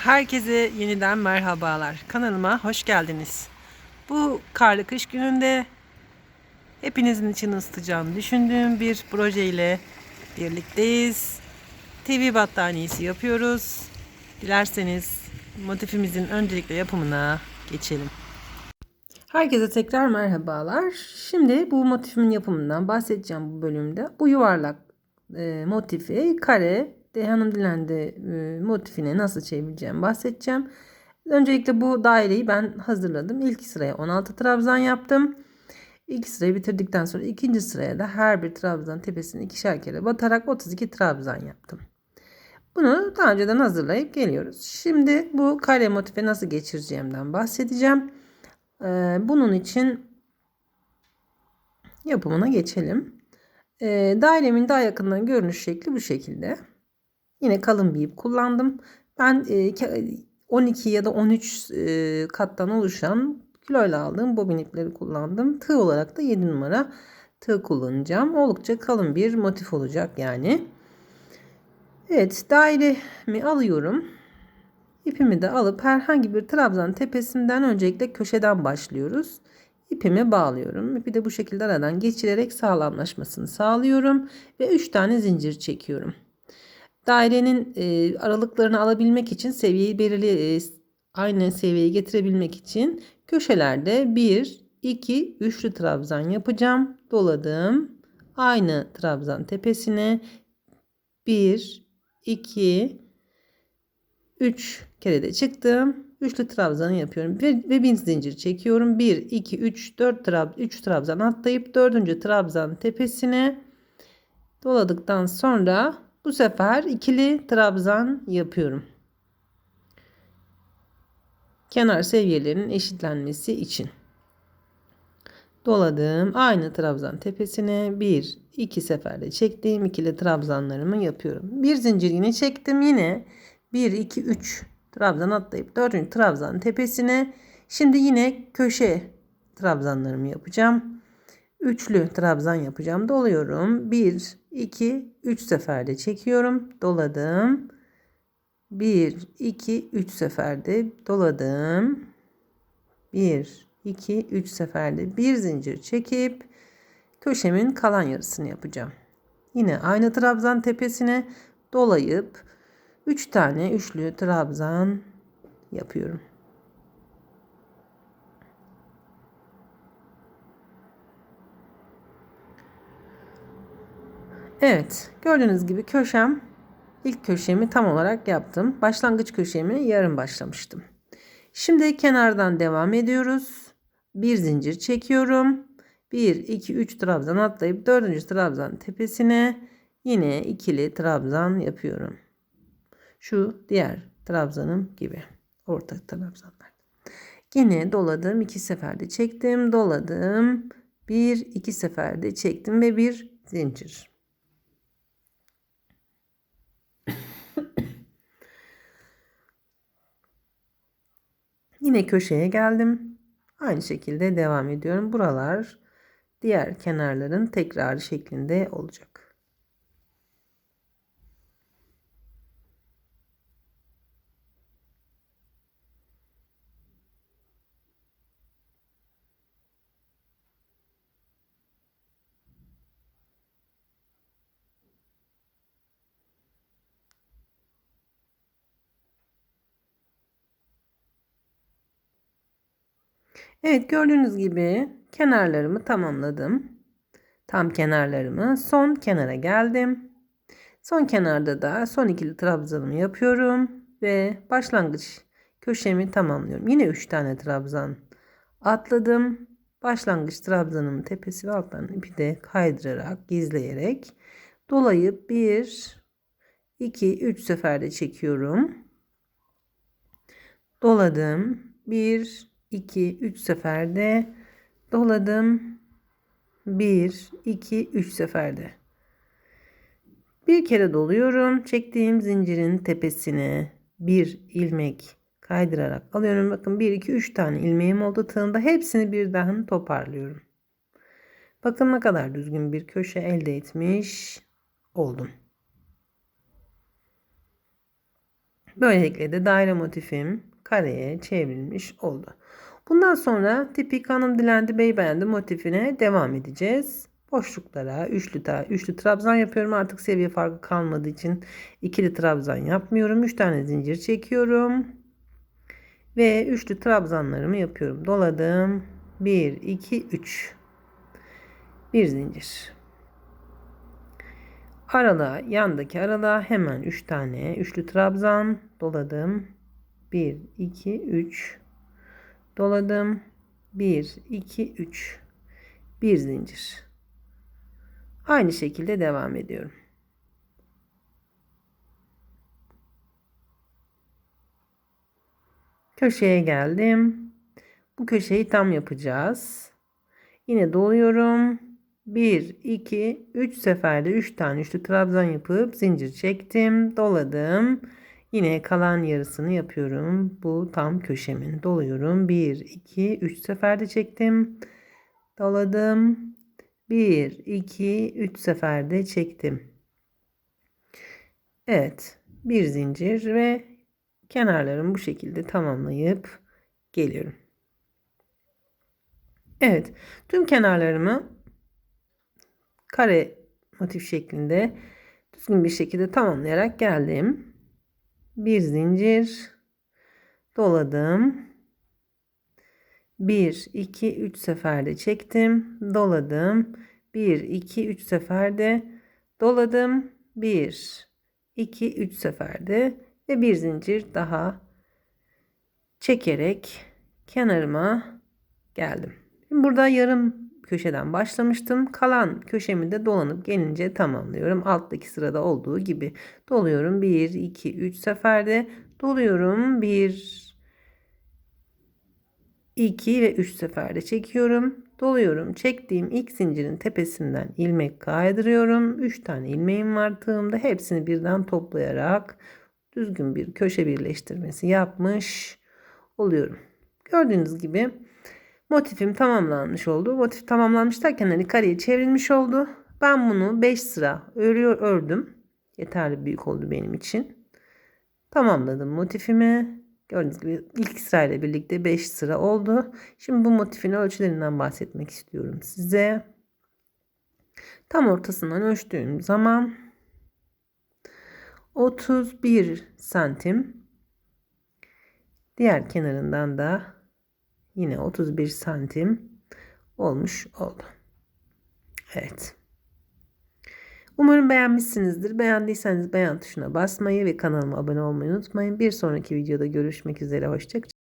Herkese yeniden merhabalar. Kanalıma hoş geldiniz. Bu karlı kış gününde hepinizin içini ısıtacağını düşündüğüm bir projeyle birlikteyiz. TV battaniyesi yapıyoruz. Dilerseniz motifimizin öncelikle yapımına geçelim. Herkese tekrar merhabalar. Şimdi bu motifimin yapımından bahsedeceğim bu bölümde. Bu yuvarlak e, motifi kare Hanım Dilendi motifine nasıl çevireceğim bahsedeceğim. Öncelikle bu daireyi ben hazırladım. İlk sıraya 16 trabzan yaptım. İlk sırayı bitirdikten sonra ikinci sıraya da her bir trabzan tepesine ikişer kere batarak 32 trabzan yaptım. Bunu daha önceden hazırlayıp geliyoruz. Şimdi bu kare motife nasıl geçireceğimden bahsedeceğim. Bunun için yapımına geçelim. Dairemin daha yakından görünüş şekli bu şekilde. Yine kalın bir ip kullandım. Ben 12 ya da 13 kattan oluşan kiloyla aldığım bobin ipleri kullandım. Tığ olarak da 7 numara tığ kullanacağım. Oldukça kalın bir motif olacak yani. Evet dairemi alıyorum. İpimi de alıp herhangi bir trabzan tepesinden öncelikle köşeden başlıyoruz. İpimi bağlıyorum. İpi de bu şekilde aradan geçirerek sağlamlaşmasını sağlıyorum. Ve 3 tane zincir çekiyorum. Dairenin e, aralıklarını alabilmek için seviyeyi belirli e, aynı seviyeye getirebilmek için köşelerde 1, 2, üçlü trabzan yapacağım. Doladım. Aynı trabzan tepesine 1, 2, 3 kere de çıktım. Üçlü trabzanı yapıyorum. Ve, ve bin zincir çekiyorum. 1, 2, 3, 4 trab 3 trabzan atlayıp dördüncü trabzan tepesine doladıktan sonra bu sefer ikili trabzan yapıyorum. Kenar seviyelerinin eşitlenmesi için. Doladım. Aynı trabzan tepesine bir iki seferde çektiğim ikili trabzanlarımı yapıyorum. Bir zincir yine çektim. Yine 1 2 3 trabzan atlayıp 4. trabzan tepesine şimdi yine köşe trabzanlarımı yapacağım. Üçlü trabzan yapacağım. Doluyorum. 1 2 3 seferde çekiyorum. Doladım. 1 2 3 seferde doladım. 1 2 3 seferde bir zincir çekip köşemin kalan yarısını yapacağım. Yine aynı trabzan tepesine dolayıp 3 tane üçlü trabzan yapıyorum. Evet gördüğünüz gibi köşem ilk köşemi tam olarak yaptım. Başlangıç köşemi yarım başlamıştım. Şimdi kenardan devam ediyoruz. Bir zincir çekiyorum. 1 2 3 trabzan atlayıp 4. trabzan tepesine yine ikili trabzan yapıyorum. Şu diğer trabzanım gibi. Orta trabzanlar. Yine doladım. iki seferde çektim. Doladım. Bir iki seferde çektim ve bir zincir. Yine köşeye geldim. Aynı şekilde devam ediyorum. Buralar diğer kenarların tekrarı şeklinde olacak. Evet gördüğünüz gibi kenarlarımı tamamladım. Tam kenarlarımı son kenara geldim. Son kenarda da son ikili trabzanımı yapıyorum ve başlangıç köşemi tamamlıyorum. Yine 3 tane trabzan atladım. Başlangıç trabzanımın tepesi ve altlarını ipi de kaydırarak gizleyerek dolayıp 1 2 3 seferde çekiyorum. Doladım. 1 2, 3 seferde doladım. 1, 2, 3 seferde. Bir kere doluyorum. Çektiğim zincirin tepesine bir ilmek kaydırarak alıyorum. Bakın 1, 2, 3 tane ilmeğim oldu tığında. Hepsini birden toparlıyorum. Bakın ne kadar düzgün bir köşe elde etmiş oldum. Böylelikle de daire motifim kareye çevrilmiş oldu. Bundan sonra tipik hanım dilendi bey beğendi motifine devam edeceğiz. Boşluklara üçlü, ta, üçlü trabzan yapıyorum. Artık seviye farkı kalmadığı için ikili trabzan yapmıyorum. 3 tane zincir çekiyorum. Ve üçlü trabzanlarımı yapıyorum. Doladım. 1, 2, 3. Bir zincir. Aralığa, yandaki aralığa hemen 3 tane üçlü trabzan doladım. 1, 2, 3. Doladım. 1, 2, 3. Bir zincir. Aynı şekilde devam ediyorum. Köşeye geldim. Bu köşeyi tam yapacağız. Yine doluyorum. 1, 2, 3 seferde 3 tane üçlü trabzan yapıp zincir çektim. Doladım. Yine kalan yarısını yapıyorum. Bu tam köşemin. Doluyorum. 1, 2, 3 seferde çektim. Doladım. 1, 2, 3 seferde çektim. Evet. Bir zincir ve kenarlarımı bu şekilde tamamlayıp geliyorum. Evet. Tüm kenarlarımı kare motif şeklinde düzgün bir şekilde tamamlayarak geldim. Bir zincir doladım. 1 2 3 seferde çektim, doladım. 1 2 3 seferde doladım. 1 2 3 seferde ve bir zincir daha çekerek kenarıma geldim. Şimdi burada yarım köşeden başlamıştım. Kalan köşemi de dolanıp gelince tamamlıyorum. Alttaki sırada olduğu gibi doluyorum. 1 2 3 seferde doluyorum. 1 2 ve 3 seferde çekiyorum. Doluyorum. Çektiğim ilk zincirin tepesinden ilmek kaydırıyorum. 3 tane ilmeğim var tığımda. Hepsini birden toplayarak düzgün bir köşe birleştirmesi yapmış oluyorum. Gördüğünüz gibi motifim tamamlanmış oldu. Motif tamamlanmış derken hani kareye çevrilmiş oldu. Ben bunu 5 sıra örüyor ördüm. Yeterli büyük oldu benim için. Tamamladım motifimi. Gördüğünüz gibi ilk sırayla birlikte 5 sıra oldu. Şimdi bu motifin ölçülerinden bahsetmek istiyorum size. Tam ortasından ölçtüğüm zaman 31 santim. Diğer kenarından da yine 31 santim olmuş oldu. Evet. Umarım beğenmişsinizdir. Beğendiyseniz beğen tuşuna basmayı ve kanalıma abone olmayı unutmayın. Bir sonraki videoda görüşmek üzere. Hoşçakalın.